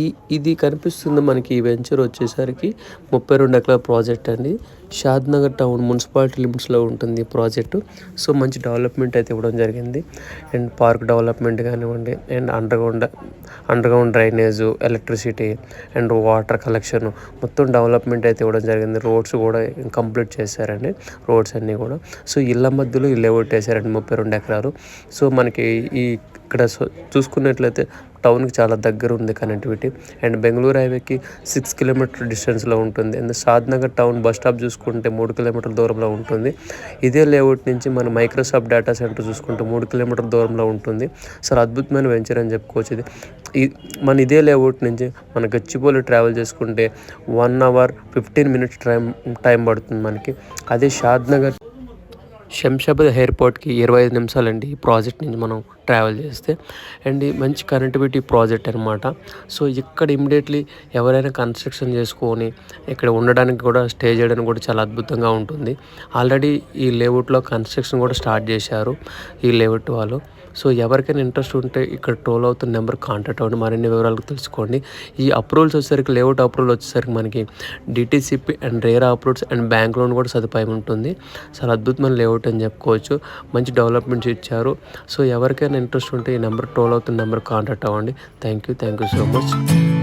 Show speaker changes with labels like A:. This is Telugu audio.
A: ఈ ఇది కనిపిస్తుంది మనకి ఈ వెంచర్ వచ్చేసరికి ముప్పై రెండు ఎకరాల ప్రాజెక్ట్ అండి. షాద్ నగర్ టౌన్ మున్సిపాలిటీ లిమిట్స్లో ఉంటుంది ఈ ప్రాజెక్టు. సో మంచి డెవలప్మెంట్ అయితే ఇవ్వడం జరిగింది. అండ్ పార్క్ డెవలప్మెంట్ కానివ్వండి and underground underground drainage electricity and water collection మొత్తం డెవలప్మెంట్ అయితే ఇవ్వడం జరిగింది. రోడ్స్ కూడా కంప్లీట్ చేశారండి రోడ్స్ అన్నీ కూడా. సో ఇళ్ళ మధ్యలో ఇల్లు వేసారండి ముప్పై రెండు ఎకరాలు. సో మనకి ఈ ఇక్కడ చూసుకున్నట్లయితే టౌన్కి చాలా దగ్గర ఉంది కనెక్టివిటీ. అండ్ బెంగళూరు హైవేకి సిక్స్ కిలోమీటర్ డిస్టెన్స్లో ఉంటుంది. And Shadnagar town bus stop చూసుకుంటే మూడు కిలోమీటర్ల దూరంలో ఉంటుంది. ఇదే లేఅవుట్ నుంచి మన మైక్రోసాఫ్ట్ డేటా సెంటర్ చూసుకుంటే మూడు కిలోమీటర్ల దూరంలో ఉంటుంది. చాలా అద్భుతమైన వెంచర్ అని చెప్పుకోవచ్చు ఇది. మన ఇదే లేఅవుట్ నుంచి మన గచ్చిపోలి ట్రావెల్ చేసుకుంటే one hour fifteen minutes time time పడుతుంది మనకి. అదే షాద్నగర్ శంషాబాద్ ఎయిర్పోర్ట్కి ఇరవై ఐదు నిమిషాలండి ఈ ప్రాజెక్ట్ నుంచి మనం ట్రావెల్ చేస్తే. అండ్ ఈ మంచి కనెక్టివిటీ ప్రాజెక్ట్ అనమాట సో ఇక్కడ ఇమ్మీడియట్లీ ఎవరైనా కన్స్ట్రక్షన్ చేసుకొని ఇక్కడ ఉండడానికి కూడా స్టే చేయడానికి కూడా చాలా అద్భుతంగా ఉంటుంది. ఆల్రెడీ ఈ లేఅవుట్లో కన్స్ట్రక్షన్ కూడా స్టార్ట్ చేశారు ఈ లేఅవుట్ వాళ్ళు. సో ఎవరికైనా ఇంట్రెస్ట్ ఉంటే ఇక్కడ ట్రోల్ అవుతున్న నెంబర్ కాంటాక్ట్ అవ్వండి. మరిన్ని వివరాలు తెలుసుకోండి. ఈ అప్రూవల్స్ వచ్చేసరికి లేఅవుట్ అప్రూవల్ వచ్చేసరికి మనకి DTCP and RERA approves and bank loan కూడా సదుపాయం ఉంటుంది. చాలా అద్భుతమైన లేఅవుట్ అని చెప్పుకోవచ్చు. మంచి డెవలప్మెంట్స్ ఇచ్చారు. సో ఎవరికైనా ఇంట్రెస్ట్ ఉంటే ఈ నెంబర్ ట్రోల్ అవుతున్న నెంబర్ కాంటాక్ట్ అవ్వండి. Thank you thank you so much